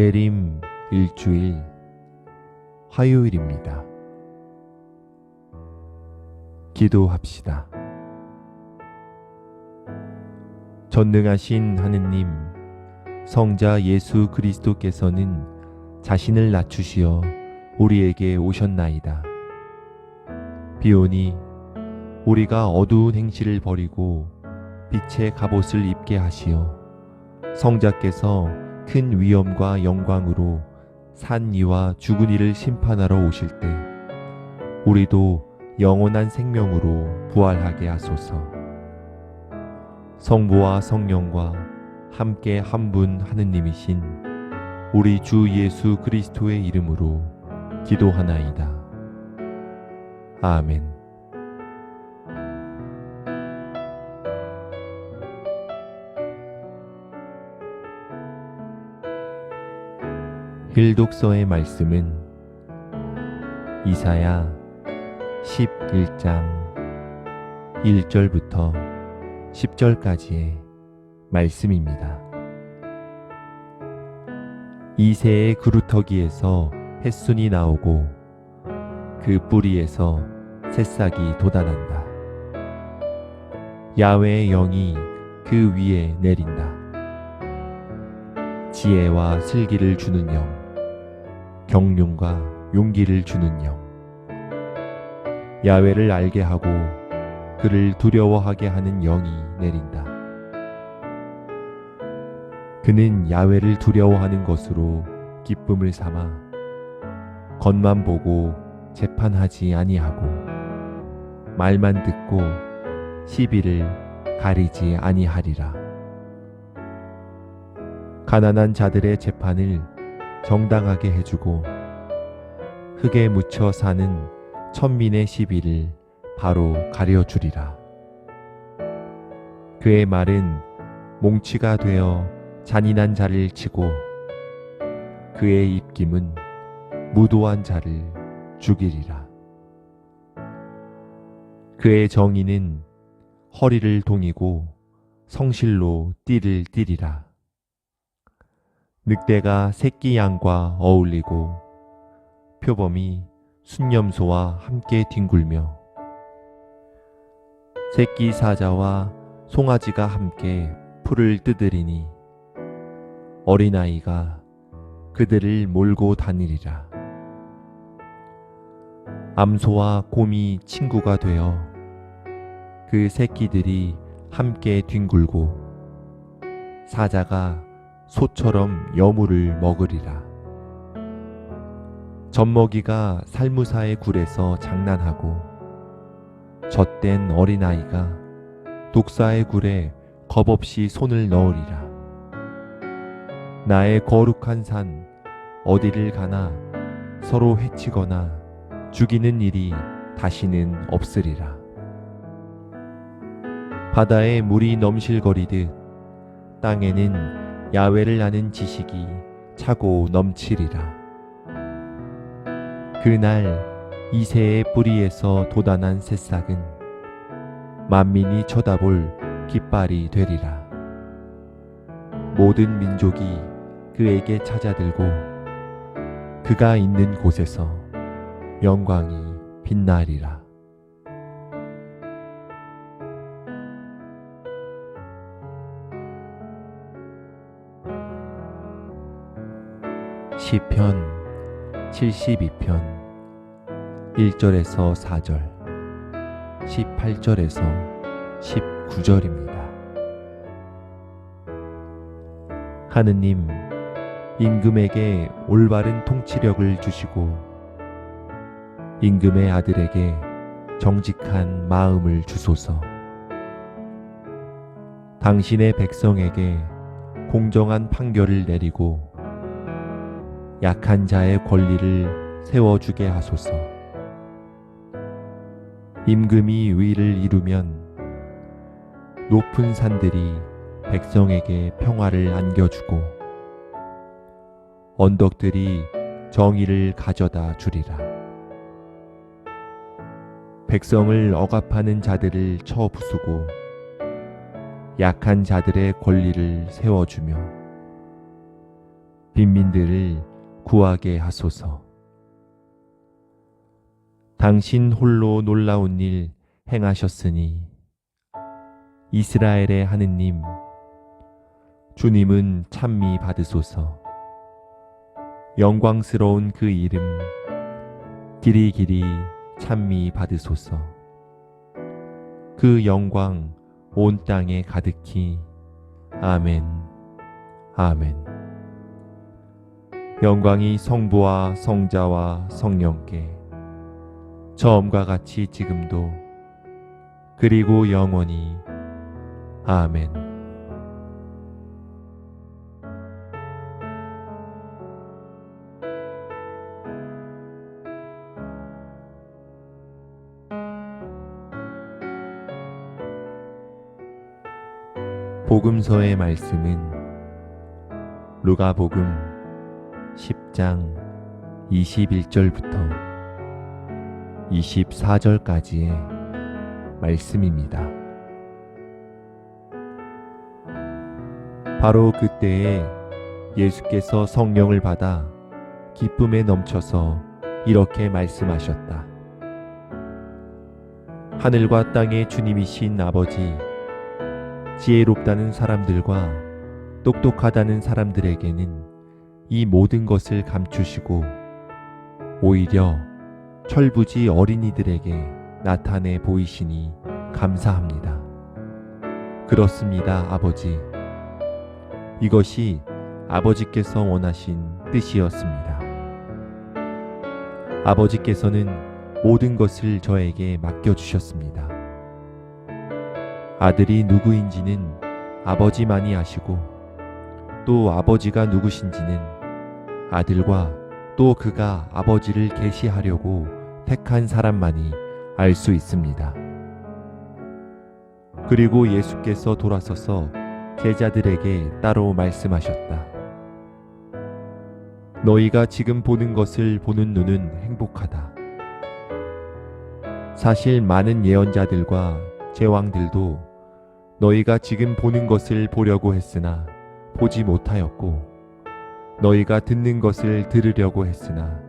재림 일주일 화요일입니다. 기도합시다. 전능하신 하느님, 성자 예수 그리스도께서는 자신을 낮추시어 우리에게 오셨나이다. 비오니 우리가 어두운 행실을 버리고 빛의 갑옷을 입게 하시어 성자께서 큰 위엄과 영광으로 산 이와 죽은 이를 심판하러 오실 때 우리도 영원한 생명으로 부활하게 하소서. 성부와 성령과 함께 한 분 하느님이신 우리 주 예수 그리스도의 이름으로 기도하나이다. 아멘. 일독서의 말씀은 이사야 11장 1절부터 10절까지의 말씀입니다. 이새의 그루터기에서 햇순이 나오고 그 뿌리에서 새싹이 돋아난다. 야외의 영이 그 위에 내린다. 지혜와 슬기를 주는 영, 경륜과 용기를 주는 영. 야외를 알게 하고 그를 두려워하게 하는 영이 내린다. 그는 야외를 두려워하는 것으로 기쁨을 삼아 겉만 보고 재판하지 아니하고 말만 듣고 시비를 가리지 아니하리라. 가난한 자들의 재판을 정당하게 해주고 흙에 묻혀 사는 천민의 시비를 바로 가려주리라. 그의 말은 몽치가 되어 잔인한 자를 치고 그의 입김은 무도한 자를 죽이리라. 그의 정의는 허리를 동이고 성실로 띠를 띠리라. 늑대가 새끼 양과 어울리고 표범이 순념소와 함께 뒹굴며 새끼 사자와 송아지가 함께 풀을 뜯으리니 어린아이가 그들을 몰고 다니리라. 암소와 곰이 친구가 되어 그 새끼들이 함께 뒹굴고 사자가 소처럼 여물을 먹으리라. 젖먹이가 살무사의 굴에서 장난하고 젖된 어린아이가 독사의 굴에 겁없이 손을 넣으리라. 나의 거룩한 산 어디를 가나 서로 해치거나 죽이는 일이 다시는 없으리라. 바다에 물이 넘실거리듯 땅에는 야외를 아는 지식이 차고 넘치리라. 그날 이새의 뿌리에서 돋아난 새싹은 만민이 쳐다볼 깃발이 되리라. 모든 민족이 그에게 찾아들고 그가 있는 곳에서 영광이 빛나리라. 시편 72편 1절에서 4절 18절에서 19절입니다. 하느님 임금에게 올바른 통치력을 주시고 임금의 아들에게 정직한 마음을 주소서. 당신의 백성에게 공정한 판결을 내리고 약한 자의 권리를 세워주게 하소서. 임금이 위를 이루면 높은 산들이 백성에게 평화를 안겨주고 언덕들이 정의를 가져다 주리라. 백성을 억압하는 자들을 쳐 부수고 약한 자들의 권리를 세워주며 빈민들을 구하게 하소서. 당신 홀로 놀라운 일 행하셨으니 이스라엘의 하느님 주님은 찬미 받으소서. 영광스러운 그 이름 길이 길이 찬미 받으소서. 그 영광 온 땅에 가득히 아멘 아멘 영광이 성부와 성자와 성령께. 처음과 같이 지금도 그리고 영원히. 아멘. 복음서의 말씀은 루가복음 10장 21절부터 24절까지의 말씀입니다. 바로 그때에 예수께서 성령을 받아 기쁨에 넘쳐서 이렇게 말씀하셨다. 하늘과 땅의 주님이신 아버지, 지혜롭다는 사람들과 똑똑하다는 사람들에게는 이 모든 것을 감추시고 오히려 철부지 어린이들에게 나타내 보이시니 감사합니다. 그렇습니다, 아버지. 이것이 아버지께서 원하신 뜻이었습니다. 아버지께서는 모든 것을 저에게 맡겨주셨습니다. 아들이 누구인지는 아버지만이 아시고 또 아버지가 누구신지는 아들과 또 그가 아버지를 계시하려고 택한 사람만이 알 수 있습니다. 그리고 예수께서 돌아서서 제자들에게 따로 말씀하셨다. 너희가 지금 보는 것을 보는 눈은 행복하다. 사실 많은 예언자들과 제왕들도 너희가 지금 보는 것을 보려고 했으나 보지 못하였고 너희가 듣는 것을 들으려고 했으나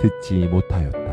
듣지 못하였다.